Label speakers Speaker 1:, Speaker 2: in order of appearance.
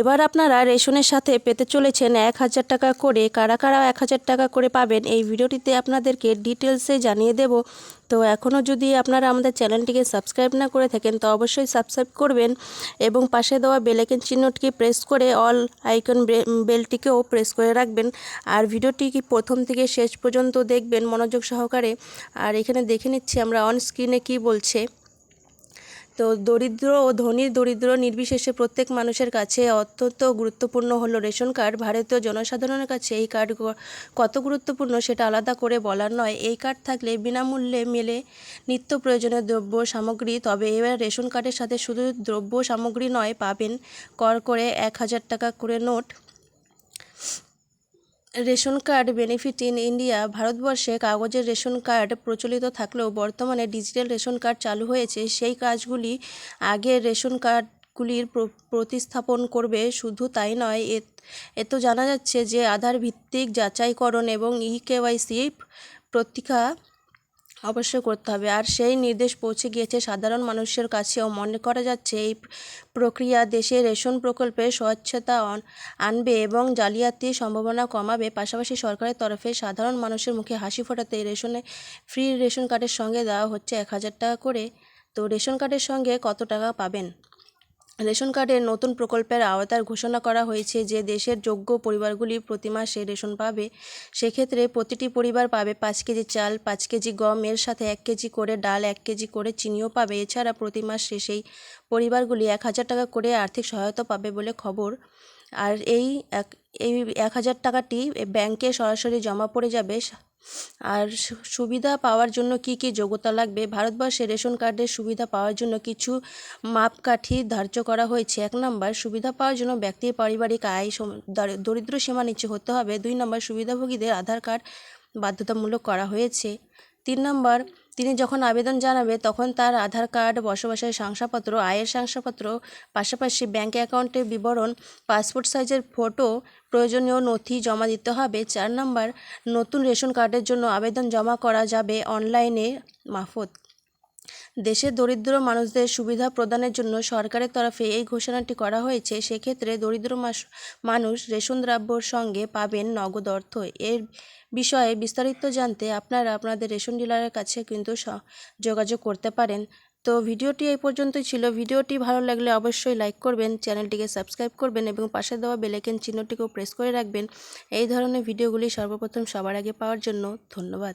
Speaker 1: এবার আপনারা রেশনের সাথে পেতে চলেছেন এক হাজার টাকা করে। কারা কারা এক হাজার টাকা করে পাবেন এই ভিডিওটিতে আপনাদেরকে ডিটেলসে জানিয়ে দেব। তো এখনও যদি আপনারা আমাদের চ্যানেলটিকে সাবস্ক্রাইব না করে থাকেন, তো অবশ্যই সাবস্ক্রাইব করবেন এবং পাশে দেওয়া বেলাইকন চিহ্নটিকে প্রেস করে অল আইকন বেলটিকেও প্রেস করে রাখবেন। আর ভিডিওটি কি প্রথম থেকে শেষ পর্যন্ত দেখবেন মনোযোগ সহকারে। আর এখানে দেখে নিচ্ছি আমরা অন স্ক্রিনে কি বলছে। তো দরিদ্র ও ধনী দরিদ্র নির্বিশেষে প্রত্যেক মানুষের কাছে অত্যন্ত গুরুত্বপূর্ণ হলো রেশন কার্ড। ভারতীয় জনসাধারণের কাছে এই কার্ড কত গুরুত্বপূর্ণ সেটা আলাদা করে বলার নয়। এই কার্ড থাকলে বিনামূল্যে মেলে নিত্য প্রয়োজনীয় দ্রব্য, সামগ্রী। তবে এবার রেশন কার্ডের সাথে শুধু দ্রব্য সামগ্রী নয়, পাবেন কর করে এক হাজার টাকা করে note. Ration card benefit in India, ভারতবর্ষে কাগজের রেশন কার্ড প্রচলিত থাকলেও বর্তমানে ডিজিটাল রেশন কার্ড চালু হয়েছে। সেই কাজগুলি আগের রেশন কার্ডগুলির গুলির প্রতিস্থাপন করবে শুধু তাই নয় এত জানা যাচ্ছে যে আধার ভিত্তিক যাচাইকরণ এবং ই কেওয়াইসি প্রতীক্ষা অবশ্যই করতে হবে। আর সেই নির্দেশ পৌঁছে গিয়েছে সাধারণ মানুষের কাছেও মনে করা যাচ্ছে এই প্রক্রিয়া দেশে রেশন প্রকল্পে স্বচ্ছতা আনবে এবং জালিয়াতির সম্ভাবনা কমাবে। পাশাপাশি সরকারের তরফে সাধারণ মানুষের মুখে হাসি ফোটাতে রেশনে, ফ্রি রেশন কার্ডের সঙ্গে দেওয়া হচ্ছে এক হাজার টাকা করে। তো রেশন কার্ডের সঙ্গে কত টাকা পাবেন? রেশন কার্ডের নতুন প্রকল্পের আওতার ঘোষণা করা হয়েছে যে দেশের যোগ্য পরিবারগুলি প্রতি মাসে রেশন পাবে, সেক্ষেত্রে প্রতিটি পরিবার পাবে পাঁচ কেজি চাল, পাঁচ কেজি গম, এর সাথে এক কেজি করে ডাল, এক কেজি করে চিনিও পাবে। এছাড়া প্রতি মাস শেষেই পরিবারগুলি এক হাজার টাকা করে আর্থিক সহায়তা পাবে বলে খবর আর এই এক এই এক হাজার টাকাটি ব্যাংকে সরাসরি জমা পড়ে যাবে। আর সুবিধা পাওয়ার জন্য কি কি যোগ্যতা লাগবে? ভারতবর্ষে রেশন কার্ডের সুবিধা পাওয়ার জন্য কিছু মাপকাঠি ধার্য করা হয়েছে। এক নম্বর, সুবিধা পাওয়ার জন্য ব্যক্তির পারিবারিক আয় দরিদ্র সীমা নিচে হতে হবে। দুই নম্বর, সুবিধাভোগীদের আধার কার্ড বাধ্যতামূলক করা হয়েছে। তিন নম্বর, তিনি যখন আবেদন জানাবে, তখন তার আধার কার্ড, বসবাসের শংসাপত্র, আয়ের শংসাপত্র, পাশাপাশি ব্যাঙ্ক অ্যাকাউন্টের বিবরণ, পাসপোর্ট সাইজের ফটো, প্রয়োজনীয় নথি জমা দিতে হবে। চার নম্বর, নতুন রেশন কার্ডের জন্য আবেদন জমা করা যাবে অনলাইনে মারফত। দেশের দরিদ্র মানুষদের সুবিধা প্রদানের জন্য সরকারের তরফে এই ঘোষণাটি করা হয়েছে। সেক্ষেত্রে দরিদ্র মানুষ রেশন দ্রব্যর সঙ্গে পাবেন নগদ অর্থ। এর বিষয়ে বিস্তারিত জানতে আপনারা আপনাদের রেশন ডিলারের কাছে কিন্তু যোগাযোগ করতে পারেন। তো ভিডিওটি এই পর্যন্তই ছিল। ভিডিওটি ভালো লাগলে অবশ্যই লাইক করবেন, চ্যানেলটিকে সাবস্ক্রাইব করবেন এবং পাশে দেওয়া বেলাইকন চিহ্নটিকেও প্রেস করে রাখবেন। এই ধরনের ভিডিওগুলি সর্বপ্রথম সবার আগে পাওয়ার জন্য ধন্যবাদ।